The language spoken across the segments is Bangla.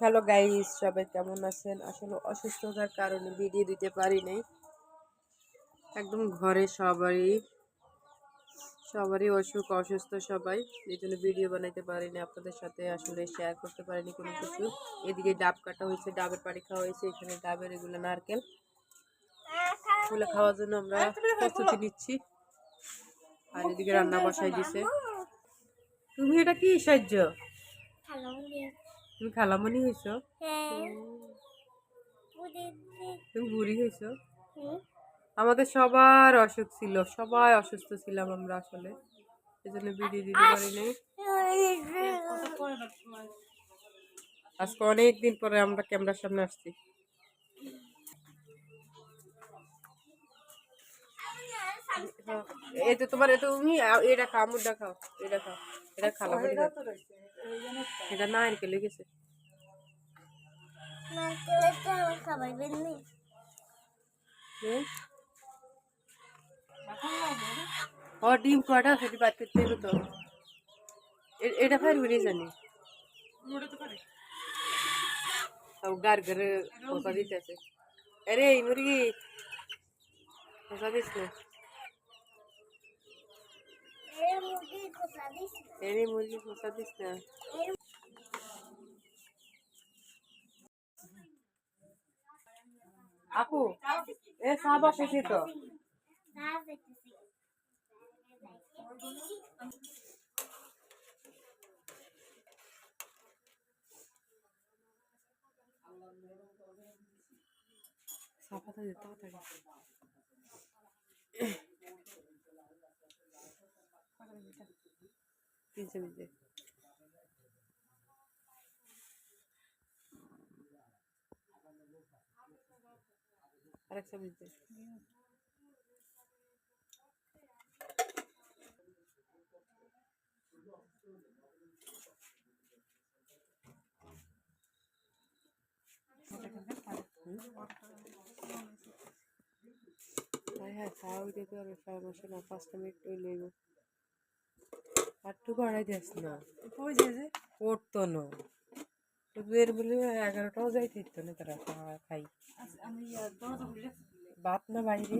হ্যালো গাইস সবাই কেমন আছেন? আসলে অসুস্থতার কারণে ভিডিও দিতে পারি নাই। একদম ঘরে সবারই সবারই অসুখ, অসুস্থ সবাই। এই জন্য ভিডিও বানাইতে পারিনি, আপনাদের সাথে আসলে শেয়ার করতে পারিনি কোনো কিছু। এদিকে ডাব কাটা হয়েছে, ডাবের পানি খাওয়া হয়েছে, এখানে ডাবের এগুলো নারকেল। এগুলো খাওয়ার জন্য আমরা প্রস্তুতি নিচ্ছি। আর এদিকে রান্না বসাই দিছে। তুমি এটা কি সাহায্য? তুমি খালামণি হয়েছ? তুমি বুড়ি হয়েছ? আমাদের সবার অসুখ ছিল সবাই অসুস্থ ছিলাম আমরা আসলে। এই জন্য ভিডিও দিতে পারিনি আজকে অনেক দিন পরে আমরা ক্যামেরার সামনে আসছি। এই তো তোমার তুমি এটা খাও মুডটা খাও এটা খাও এটা খালা বলি এটা না আর কেলে গেছে হুম? ও ডিম কয়টা সেটি বাদ করতে হইব তো এ- এটা পারবি নি জানি সব গার ঘরে পোষা দিতে আছে আরে এই মুরগি পোষা দিস না এরে মুরগি পোষা দিস না। আপু এ সাবা শেষে তো। সাবাটা দে তাড়াতাড়ি। তিন চামচ দে আরেক চামচ দে হ্যাঁ হ্যাঁ তাও দিতে পারবে সমস্যা না পাঁচটা লইব একটু বাড়াই দিস না। পড়তো না। এর বলে এগারোটাও যাইতে দিত না তারা খাওয়া খাই। বাত না বাইরে।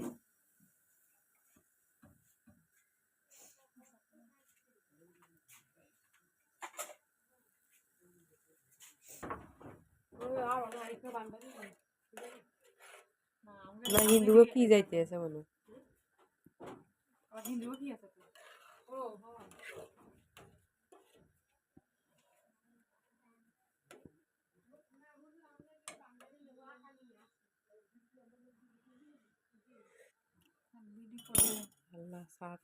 না হিন্দুও কি যাইতে আছে মনে Oh, Allah, sa.